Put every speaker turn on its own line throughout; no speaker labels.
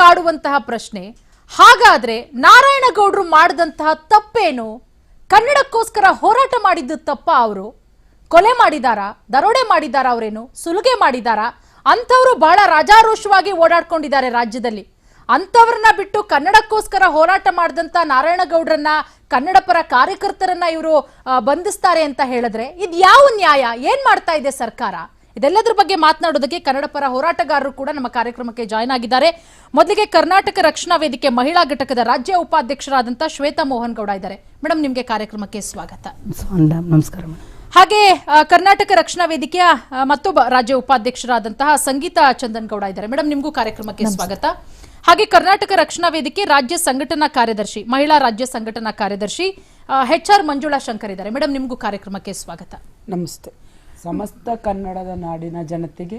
ಕಾಡುವಂತಹ ಪ್ರಶ್ನೆ. ಹಾಗಾದ್ರೆ ನಾರಾಯಣಗೌಡರು ಮಾಡಿದಂತಹ ತಪ್ಪೇನು? ಕನ್ನಡಕ್ಕೋಸ್ಕರ ಹೋರಾಟ ಮಾಡಿದ್ದು ತಪ್ಪ ಅವರು? ಕೊಲೆ ಮಾಡಿದಾರ? ದರೋಡೆ ಮಾಡಿದಾರ ಅವರೇನು? ಸುಲಿಗೆ ಮಾಡಿದಾರ? ಅಂಥವ್ರು ಬಹಳ ರಾಜಾರೋಷವಾಗಿ ಓಡಾಡ್ಕೊಂಡಿದ್ದಾರೆ ರಾಜ್ಯದಲ್ಲಿ. ಅಂಥವ್ರನ್ನ ಬಿಟ್ಟು ಕನ್ನಡಕ್ಕೋಸ್ಕರ ಹೋರಾಟ ಮಾಡಿದಂತ ನಾರಾಯಣಗೌಡರನ್ನ ಕನ್ನಡ ಪರ ಕಾರ್ಯಕರ್ತರನ್ನ ಇವರು ಬಂಧಿಸ್ತಾರೆ ಅಂತ ಹೇಳಿದ್ರೆ ಇದು ಯಾವ ನ್ಯಾಯ? ಏನ್ ಮಾಡ್ತಾ ಇದೆ ಸರ್ಕಾರ? ಇದೆಲ್ಲದ್ರ ಬಗ್ಗೆ ಮಾತನಾಡೋದಕ್ಕೆ ಕನ್ನಡ ಪರ ಹೋರಾಟಗಾರರು ಕೂಡ ನಮ್ಮ ಕಾರ್ಯಕ್ರಮಕ್ಕೆ ಜಾಯ್ನ್ ಆಗಿದ್ದಾರೆ. ಮೊದಲಿಗೆ ಕರ್ನಾಟಕ ರಕ್ಷಣಾ ವೇದಿಕೆ ಮಹಿಳಾ ಘಟಕದ ರಾಜ್ಯ ಉಪಾಧ್ಯಕ್ಷರಾದಂತಹ ಶ್ವೇತಾ ಮೋಹನ್ ಗೌಡ ಇದ್ದಾರೆ. ಮೇಡಮ್ ನಿಮಗೆ ಕಾರ್ಯಕ್ರಮಕ್ಕೆ ಸ್ವಾಗತ.
ನಮಸ್ಕಾರ
ಹಾಗೆ ಕರ್ನಾಟಕ ರಕ್ಷಣಾ ವೇದಿಕೆಯ ಮತ್ತೊಬ್ಬ ರಾಜ್ಯ ಉಪಾಧ್ಯಕ್ಷರಾದಂತಹ ಸಂಗೀತಾ ಚಂದನ್ ಗೌಡ ಇದ್ದಾರೆ. ಮೇಡಮ್ ನಿಮಗೂ ಕಾರ್ಯಕ್ರಮಕ್ಕೆ ಸ್ವಾಗತ. ಹಾಗೆ ಕರ್ನಾಟಕ ರಕ್ಷಣಾ ವೇದಿಕೆ ರಾಜ್ಯ ಸಂಘಟನಾ ಕಾರ್ಯದರ್ಶಿ ಮಹಿಳಾ ರಾಜ್ಯ ಸಂಘಟನಾ ಕಾರ್ಯದರ್ಶಿ ಎಚ್ ಆರ್ ಮಂಜುಳಾ ಶಂಕರ್ ಇದ್ದಾರೆ. ಮೇಡಮ್ ನಿಮಗೂ ಕಾರ್ಯಕ್ರಮಕ್ಕೆ ಸ್ವಾಗತ.
ನಮಸ್ತೆ. ಸಮಸ್ತ ಕನ್ನಡದ ನಾಡಿನ ಜನತೆಗೆ,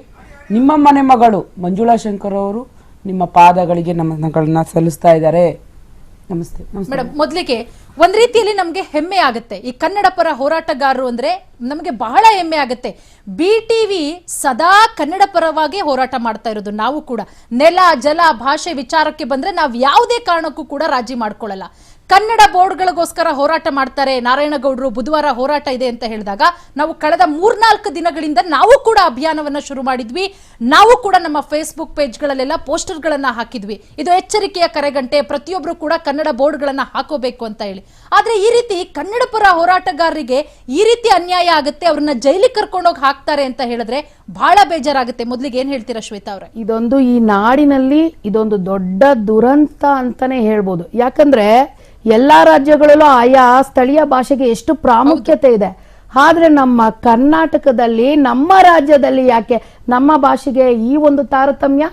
ನಿಮ್ಮ ಮನೆ ಮಗಳು ಮಂಜುಳಾ ಶಂಕರ್ ಅವರು ನಿಮ್ಮ ಪಾದಗಳಿಗೆ ನಮನಗಳನ್ನ ಸಲ್ಲಿಸ್ತಾ ಇದ್ದಾರೆ. ನಮಸ್ತೆ ನಮಸ್ತೆ.
ಮೇಡಮ್ ಮೊದಲಿಗೆ ಒಂದ್ ರೀತಿಯಲ್ಲಿ ನಮ್ಗೆ ಹೆಮ್ಮೆ ಆಗುತ್ತೆ. ಈ ಕನ್ನಡ ಪರ ಹೋರಾಟಗಾರರು ಅಂದ್ರೆ ನಮಗೆ ಬಹಳ ಹೆಮ್ಮೆ ಆಗುತ್ತೆ. ಬಿ ಟಿವಿ ಸದಾ ಕನ್ನಡ ಪರವಾಗಿ ಹೋರಾಟ ಮಾಡ್ತಾ ಇರೋದು ನಾವು ಕೂಡ. ನೆಲ, ಜಲ, ಭಾಷೆ ವಿಚಾರಕ್ಕೆ ಬಂದ್ರೆ ನಾವು ಯಾವುದೇ ಕಾರಣಕ್ಕೂ ಕೂಡ ರಾಜಿ ಮಾಡ್ಕೊಳ್ಳಲ್ಲ. ಕನ್ನಡ ಬೋರ್ಡ್ಗಳಿಗೋಸ್ಕರ ಹೋರಾಟ ಮಾಡ್ತಾರೆ. ನಾರಾಯಣಗೌಡರು ಬುಧವಾರ ಹೋರಾಟ ಇದೆ ಅಂತ ಹೇಳಿದಾಗ ನಾವು ಕಳೆದ ಮೂರ್ನಾಲ್ಕು ದಿನಗಳಿಂದ ನಾವು ಕೂಡ ಅಭಿಯಾನವನ್ನು ಶುರು ಮಾಡಿದ್ವಿ. ನಾವು ಕೂಡ ನಮ್ಮ ಫೇಸ್ಬುಕ್ ಪೇಜ್ಗಳಲ್ಲೆಲ್ಲ ಪೋಸ್ಟರ್ಗಳನ್ನು ಹಾಕಿದ್ವಿ. ಇದು ಎಚ್ಚರಿಕೆಯ ಕರೆಗಂಟೆ. ಪ್ರತಿಯೊಬ್ಬರು ಕೂಡ ಕನ್ನಡ ಬೋರ್ಡ್ಗಳನ್ನ ಹಾಕೋಬೇಕು ಅಂತ ಹೇಳಿ. ಆದರೆ ಈ ರೀತಿ ಕನ್ನಡ ಪರ ಹೋರಾಟಗಾರರಿಗೆ ಈ ರೀತಿ ಅನ್ಯಾಯ ಆಗುತ್ತೆ, ಅವ್ರನ್ನ ಜೈಲಿಗೆ ಕರ್ಕೊಂಡೋಗಿ ಹಾಕ್ತಾರೆ ಅಂತ ಹೇಳಿದ್ರೆ ಬಹಳ ಬೇಜಾರಾಗುತ್ತೆ. ಮೊದಲಿಗೆ ಏನು ಹೇಳ್ತೀರಾ ಶ್ವೇತಾ ಅವರ?
ಇದೊಂದು ಈ ನಾಡಿನಲ್ಲಿ ಇದೊಂದು ದೊಡ್ಡ ದುರಂತ ಅಂತಾನೆ ಹೇಳ್ಬೋದು. ಯಾಕಂದ್ರೆ ಎಲ್ಲಾ ರಾಜ್ಯಗಳಲ್ಲೂ ಆಯಾ ಸ್ಥಳೀಯ ಭಾಷೆಗೆ ಎಷ್ಟು ಪ್ರಾಮುಖ್ಯತೆ ಇದೆ. ಆದ್ರೆ ನಮ್ಮ ಕರ್ನಾಟಕದಲ್ಲಿ ನಮ್ಮ ರಾಜ್ಯದಲ್ಲಿ ಯಾಕೆ ನಮ್ಮ ಭಾಷೆಗೆ ಈ ಒಂದು ತಾರತಮ್ಯ?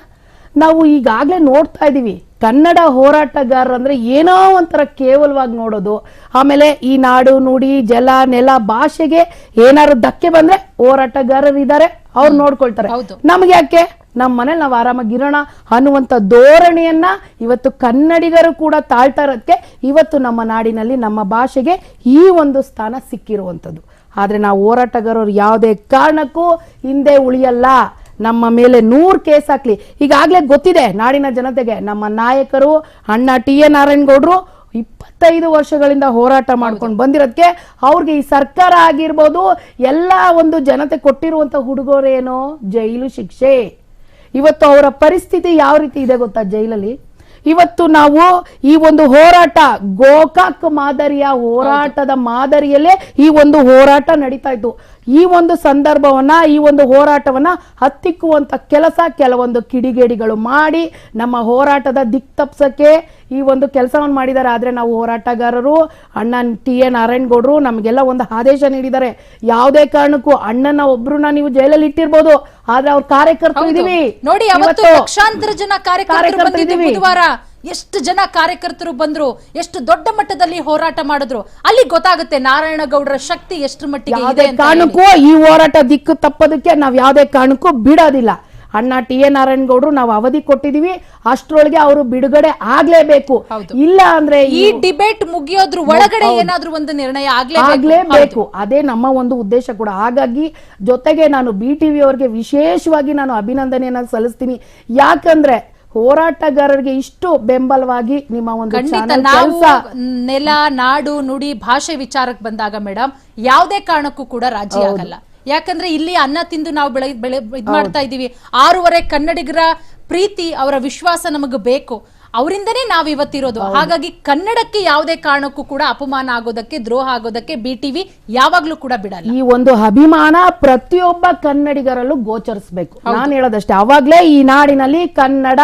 ನಾವು ಈಗಾಗಲೇ ನೋಡ್ತಾ ಇದ್ದೀವಿ ಕನ್ನಡ ಹೋರಾಟಗಾರರು ಅಂದ್ರೆ ಏನೋ ಒಂಥರ ಕೇವಲವಾಗಿ ನೋಡೋದು. ಆಮೇಲೆ ಈ ನಾಡು ನುಡಿ ಜಲ ನೆಲ ಭಾಷೆಗೆ ಏನಾದ್ರು ಧಕ್ಕೆ ಬಂದ್ರೆ ಹೋರಾಟಗಾರರು ಇದ್ದಾರೆ ಅವ್ರು ನೋಡ್ಕೊಳ್ತಾರೆ. ನಮ್ಗೆ ಯಾಕೆ? ನಮ್ಮ ಮನೇಲಿ ನಾವು ಆರಾಮಾಗಿರೋಣ ಅನ್ನುವಂಥ ಧೋರಣೆಯನ್ನ ಇವತ್ತು ಕನ್ನಡಿಗರು ಕೂಡ ತಾಳ್ತಾ ಇರೋದಕ್ಕೆ ಇವತ್ತು ನಮ್ಮ ನಾಡಿನಲ್ಲಿ ನಮ್ಮ ಭಾಷೆಗೆ ಈ ಒಂದು ಸ್ಥಾನ ಸಿಕ್ಕಿರುವಂಥದ್ದು. ಆದರೆ ನಾವು ಹೋರಾಟಗಾರರು ಯಾವುದೇ ಕಾರಣಕ್ಕೂ ಹಿಂದೆ ಉಳಿಯಲ್ಲ. ನಮ್ಮ ಮೇಲೆ ನೂರು ಕೇಸ್ ಹಾಕ್ಲಿ. ಈಗಾಗಲೇ ಗೊತ್ತಿದೆ ನಾಡಿನ ಜನತೆಗೆ ನಮ್ಮ ನಾಯಕರು ಅಣ್ಣ ಟಿ ಎ ನಾರಾಯಣಗೌಡರು ಇಪ್ಪತ್ತೈದು ವರ್ಷಗಳಿಂದ ಹೋರಾಟ ಮಾಡ್ಕೊಂಡು ಬಂದಿರೋದಕ್ಕೆ ಅವ್ರಿಗೆ ಈ ಸರ್ಕಾರ ಆಗಿರ್ಬೋದು ಎಲ್ಲ ಒಂದು ಜನತೆ ಕೊಟ್ಟಿರುವಂಥ ಹುಡುಗರೇನೋ ಜೈಲು ಶಿಕ್ಷೆ. ಇವತ್ತು ಅವರ ಪರಿಸ್ಥಿತಿ ಯಾವ ರೀತಿ ಇದೆ ಗೊತ್ತಾ ಜೈಲಲ್ಲಿ? ಇವತ್ತು ನಾವು ಈ ಒಂದು ಹೋರಾಟ, ಗೋಕಾಕ್ ಮಾದರಿಯ ಹೋರಾಟದ ಮಾದರಿಯಲ್ಲೇ ಈ ಒಂದು ಹೋರಾಟ ನಡೀತಾ ಇತ್ತು. ಈ ಒಂದು ಸಂದರ್ಭವನ್ನ, ಈ ಒಂದು ಹೋರಾಟವನ್ನ ಹತ್ತಿಕ್ಕುವಂತ ಕೆಲಸ ಕೆಲವೊಂದು ಕಿಡಿಗೇಡಿಗಳು ಮಾಡಿ ನಮ್ಮ ಹೋರಾಟದ ದಿಕ್ ತಪ್ಸಕ್ಕೆ ಈ ಒಂದು ಕೆಲಸವನ್ನು ಮಾಡಿದ್ದಾರೆ. ಆದ್ರೆ ನಾವು ಹೋರಾಟಗಾರರು ಅಣ್ಣ ಟಿ ಎ ನಾರಾಯಣಗೌಡರು ನಮಗೆಲ್ಲ ಒಂದು ಆದೇಶ ನೀಡಿದ್ದಾರೆ. ಯಾವುದೇ ಕಾರಣಕ್ಕೂ ಅಣ್ಣನ ಒಬ್ರನ್ನ ನೀವು ಜೈಲಲ್ಲಿ ಇಟ್ಟಿರ್ಬೋದು. ಆದ್ರೆ ಅವ್ರ ಕಾರ್ಯಕರ್ತರು ಇದೀವಿ.
ನೋಡಿ ಅವತ್ತು ಲಕ್ಷಾಂತರ ಜನ ಕಾರ್ಯಕರ್ತರು. ಬುಧವಾರ. ಎಷ್ಟು ಜನ ಕಾರ್ಯಕರ್ತರು ಬಂದ್ರು ಎಷ್ಟು ದೊಡ್ಡ ಮಟ್ಟದಲ್ಲಿ ಹೋರಾಟ ಮಾಡಿದ್ರು. ಅಲ್ಲಿ ಗೊತ್ತಾಗುತ್ತೆ ನಾರಾಯಣಗೌಡರ ಶಕ್ತಿ ಎಷ್ಟು ಮಟ್ಟಿಗೆ ಇದೆ
ಕಾರಣಕ್ಕೂ ಈ ಹೋರಾಟ ದಿಕ್ಕು ತಪ್ಪೋದಕ್ಕೆ ನಾವ್ ಯಾವುದೇ ಕಾರಣಕ್ಕೂ ಬಿಡೋದಿಲ್ಲ. ಅಣ್ಣ ಟಿ ಎ ನಾರಾಯಣಗೌಡರು ನಾವು ಅವಧಿ ಕೊಟ್ಟಿದೀವಿ. ಅಷ್ಟರೊಳಗೆ ಅವರು ಬಿಡುಗಡೆ ಆಗ್ಲೇಬೇಕು. ಇಲ್ಲ ಅಂದ್ರೆ
ಈ ಡಿಬೇಟ್ ಮುಗಿಯೋದ್ರ ಒಳಗಡೆ ಏನಾದ್ರೂ ಒಂದು ನಿರ್ಣಯ ಆಗ್ಲೇಬೇಕು.
ಅದೇ ನಮ್ಮ ಒಂದು ಉದ್ದೇಶ ಕೂಡ. ಹಾಗಾಗಿ ಜೊತೆಗೆ ನಾನು ಬಿ ಟಿವಿ ಅವರಿಗೆ ವಿಶೇಷವಾಗಿ ನಾನು ಅಭಿನಂದನೆಯನ್ನ ಸಲ್ಲಿಸ್ತೀನಿ. ಯಾಕಂದ್ರೆ ಹೋರಾಟಗಾರರಿಗೆ ಇಷ್ಟು ಬೆಂಬಲವಾಗಿ ನಿಮ್ಮ ಒಂದು
ನಾವು ನೆಲ ನಾಡು ನುಡಿ ಭಾಷೆ ವಿಚಾರಕ್ಕೆ ಬಂದಾಗ ಮೇಡಮ್ ಯಾವುದೇ ಕಾರಣಕ್ಕೂ ಕೂಡ ರಾಜಿ ಆಗಲ್ಲ. ಯಾಕಂದ್ರೆ ಇಲ್ಲಿ ಅನ್ನ ತಿಂದು ನಾವು ಬೆಳೆ ಬೆಳೆ ಇದು ಮಾಡ್ತಾ ಇದೀವಿ ಆರೂವರೆ ಕನ್ನಡಿಗರ ಪ್ರೀತಿ ಅವರ ವಿಶ್ವಾಸ ನಮಗೆ ಬೇಕು. ಅವರಿಂದನೇ ನಾವು ಇವತ್ತಿರೋದು. ಹಾಗಾಗಿ ಕನ್ನಡಕ್ಕೆ ಯಾವುದೇ ಕಾರಣಕ್ಕೂ ಕೂಡ ಅಪಮಾನ ಆಗೋದಕ್ಕೆ ದ್ರೋಹ ಆಗೋದಕ್ಕೆ ಬಿ ಟಿವಿ ಯಾವಾಗ್ಲೂ ಕೂಡ ಬಿಡಲ್ಲ.
ಈ ಒಂದು ಅಭಿಮಾನ ಪ್ರತಿಯೊಬ್ಬ ಕನ್ನಡಿಗರಲ್ಲೂ ಗೋಚರಿಸಬೇಕು. ನಾನು ಹೇಳೋದಷ್ಟೇ. ಅವಾಗ್ಲೇ ಈ ನಾಡಿನಲ್ಲಿ ಕನ್ನಡ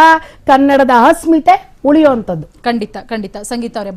ಕನ್ನಡದ ಅಸ್ಮಿತೆ ಉಳಿಯುವಂಥದ್ದು.
ಖಂಡಿತ ಖಂಡಿತ. ಸಂಗೀತ ಅವರೇ